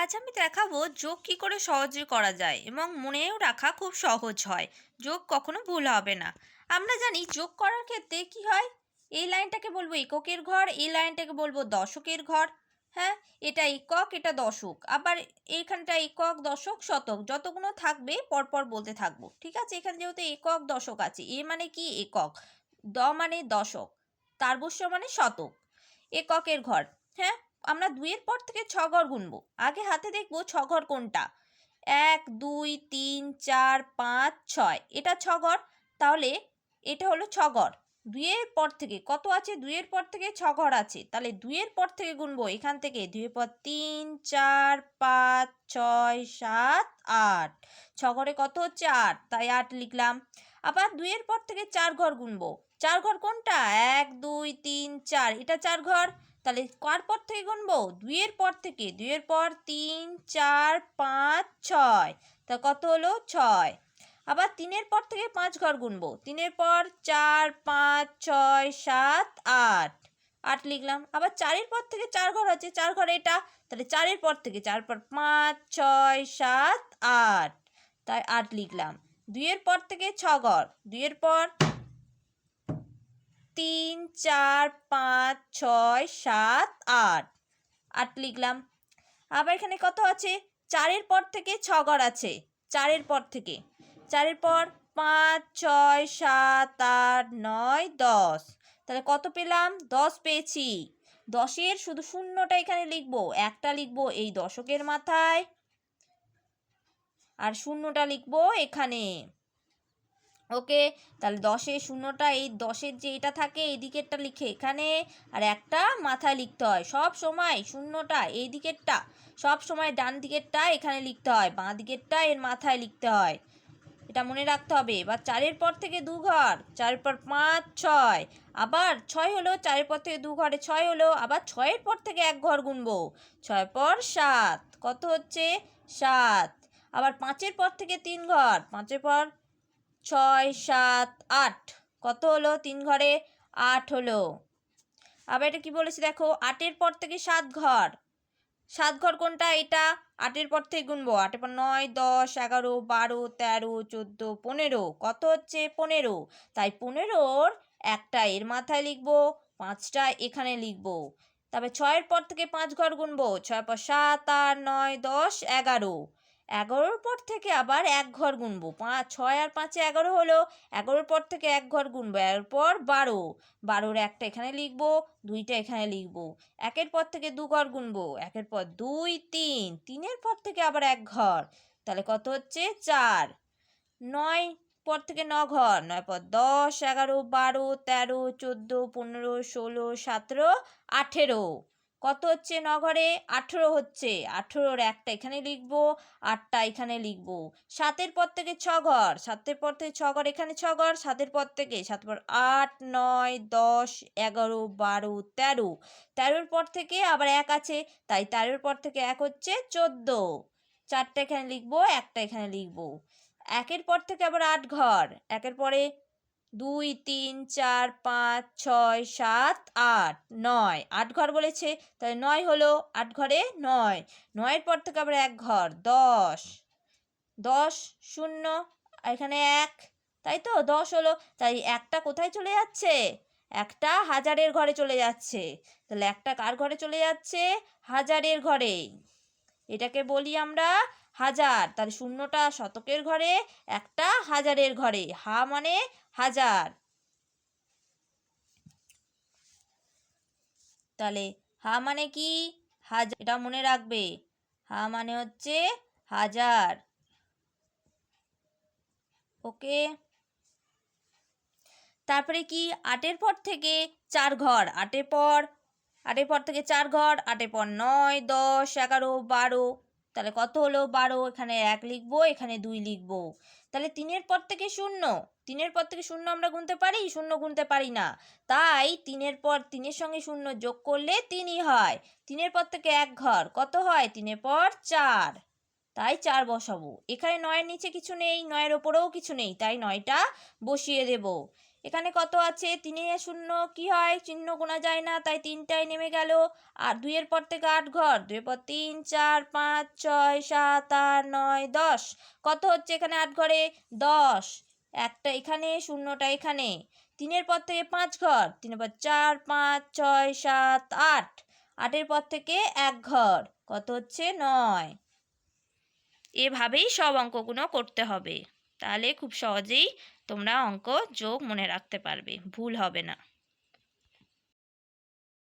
আজ আমি দেখাবো যোগ কি করে সহজে করা যায় এবং মনেও রাখা খুব সহজ হয়। যোগ কখনো ভুল হবে না। আমরা জানি যোগ করার ক্ষেত্রে কি হয়? এই লাইনটাকে বলব এককের ঘর, এই লাইনটাকে বলব দশকের ঘর। হ্যাঁ এটা একক, এটা দশক। আবার এইখানটা একক, দশক, শতক, যতগুলো থাকবে পরপর বলতে থাকব। ঠিক আছে? এখানে যেহেতু একক, দশক আছে, এ মানে কি? একক। দ মানে দশক তারবস্য মানে শতক। এককের ঘর। হ্যাঁ আমরা দুইয়ের পর থেকে ছ ঘর গুনবো। আগে হাতে দেখব ছ ঘর কোনটা? এক, দুই, তিন, চার, পাঁচ, ছয়। এটা ছ ঘর, তাহলে এটা হলো ছ ঘর। দুইয়ের পর থেকে কত আছে? দুইয়ের পর থেকে ছ ঘর আছে। তাহলে দুইয়ের পর থেকে গুনবো এখান থেকে। দুইয়ের পর তিন, চার, পাঁচ, ছয়, সাত, আট। ছ ঘরে কত হচ্ছে? আট। তাই আট লিখলাম। আবার দুইয়ের পর থেকে চার ঘর গুনবো। চার ঘর কোনটা? এক, দুই, তিন, চার। এটা চার ঘর। তাহলে কার পর থেকে গুনবো? দুইয়ের পর থেকে। দুইয়ের পর তিন, চার, পাঁচ, ছয়। তা কত হলো? ছয়। আবার তিনের পর থেকে পাঁচ ঘর গুনবো। তিনের পর চার, পাঁচ, ছয়, সাত, আট। আট লিখলাম। আবার চারের পর থেকে চার ঘর আছে। চার ঘর এটা। তাহলে চারের পর থেকে চার পর পাঁচ, ছয়, সাত, আট। তাই আট লিখলাম। দুইয়ের পর থেকে ছ ঘর। দুইয়ের পর তিন, চার, পাঁচ, ছয়, সাত, আট। আট লিখলাম। আবার এখানে কত আছে? চারের পর থেকে ছ ঘর আছে। চারের পর থেকে। চারের পর পাঁচ, ছয়, সাত, আট, নয়, দশ। তাহলে কত পেলাম? দশ পেয়েছি। দশের শুধু শূন্যটা এখানে লিখব। একটা লিখব এই দশকের মাথায়। আর শূন্যটা লিখব এখানে। ওকে, তাহলে দশে শূন্যটা এই দশের যে এটা থাকে, এই দিকেরটা লিখে এখানে আর একটা মাথায় লিখতে হয়। সব সময় শূন্যটা এই দিকেরটা, সব সময় ডান দিকেরটা এখানে লিখতে হয়, বাঁ দিকেরটা এর মাথায় লিখতে হয়। এটা মনে রাখতে হবে। এবার চারের পর থেকে দু ঘর, চারের পর পাঁচ, ছয়, আবার ছয় হলো, চারের পর থেকে দু ঘরে ছয় হলো, আবার ছয়ের পর থেকে এক ঘর গুনবো। ছয় পর সাত, কত হচ্ছে? সাত। আবার পাঁচের পর থেকে তিন ঘর, পাঁচের পর ছয় সাত আট। কত হলো? তিন ঘরে আট হলো। আবার এটা কি বলেছি দেখো? আটের পর থেকে সাত ঘর। সাত ঘর কোনটা? এটা আটের পর থেকে গুনবো। আটের পর নয়, দশ, এগারো, বারো, তেরো, চোদ্দ, পনেরো। কত হচ্ছে? পনেরো। তাই পনেরোর একটা এর মাথায় লিখব, পাঁচটা এখানে লিখব। তারপরে ছয়ের পর থেকে পাঁচ ঘর গুনবো। ছয় পর সাত, আট, নয়, দশ, এগারো। এগারোর পর থেকে আবার এক ঘর গুনবো। পাঁচ, ছয় আর পাঁচে এগারো হলো, এগারোর পর থেকে এক ঘর গুনবো, এরপর বারো। বারোর একটা এখানে লিখব, দুইটা এখানে লিখব। একের পর থেকে দু ঘর গুনবো, একের পর দুই, তিন। তিনের পর থেকে আবার এক ঘর। তাহলে কত হচ্ছে? চার। নয় পর থেকে ন ঘর, নয় পর দশ, এগারো, বারো, তেরো, চোদ্দ, পনেরো, ষোলো, সতেরো, আঠেরো। কত হচ্ছে ন ঘরে? আঠেরো হচ্ছে। আঠেরোর একটা এখানে লিখব, আটটা এখানে লিখব। সাতের পর থেকে ছ ঘর। সাতের পর থেকে ছ ঘর, এখানে ছ ঘর। সাতের পর থেকে সাত পর আট, নয়, দশ, এগারো, বারো, তেরো। তেরোর পর থেকে আবার এক আছে, তাই তেরোর পর থেকে এক হচ্ছে চোদ্দ। চারটা এখানে লিখব, একটা এখানে লিখব। একের পর থেকে আবার আট ঘর। একের পরে দুই, তিন, চার, পাঁচ, ছয়, সাত, আট, নয়। আট ঘর বলেছে তাই নয় হলো আট ঘরে নয়। নয়ের পর থেকে আবার এক ঘর, দশ। দশ শূন্য, এখানে এক, তাই তো? দশ হলো, তাই একটা কোথায় চলে যাচ্ছে? একটা হাজারের ঘরে চলে যাচ্ছে। তাহলে একটা কার ঘরে চলে যাচ্ছে? হাজারের ঘরে এটাকে বলি আমরা হাজার। তাহলে শূন্যটা শতকের ঘরে, একটা হাজারের ঘরে। হা মানে হাজার। তাহলে হা মানে কি? হাজার এটা মনে রাখবে। হা মানে হচ্ছে হাজার। ওকে। তারপরে কি? আটের পর থেকে চার ঘর। আটের পর আটের পর থেকে চার ঘর, আটের পর নয়, দশ, এগারো, বারো। তাহলে কত হলো বারো? এখানে এক লিখব, এখানে দুই লিখব। তাহলে তিনের পর থেকে শূন্য। তিনের পর থেকে শূন্য আমরা গুনতে পারি? শূন্য গুনতে পারি না। তাই তিনের পর তিনের সঙ্গে শূন্য যোগ করলে তিনই হয়। তিনের পর থেকে এক ঘর, কত হয়? তিনের পর চার। তাই চার বসাবো। এখানে নয়ের নিচে কিছু নেই, নয়ের ওপরেও কিছু নেই, তাই নয়টা বসিয়ে দেব। এখানে কত আছে? তিনে শূন্য, কি হয়? চিহ্ন গোনা যায় না, তাই তিনটায় নেমে গেল। আর দুইয়ের পর থেকে আট ঘর। দুইয়ের পর তিন, চার, পাঁচ, ছয়, সাত, আট, নয়, দশ। কত হচ্ছে এখানে আট ঘরে? দশ। একটা এখানে, শূন্যটা এখানে। তিনের পর থেকে পাঁচ ঘর। তিনের পর চার, পাঁচ, ছয়, সাত, আট। আটের পর থেকে এক ঘর। কত হচ্ছে? নয়। এভাবেই সব অঙ্কগুলো করতে হবে। তাহলে খুব সহজেই তোমরা অঙ্ক যোগ মনে রাখতে পারবে ভুল হবে না।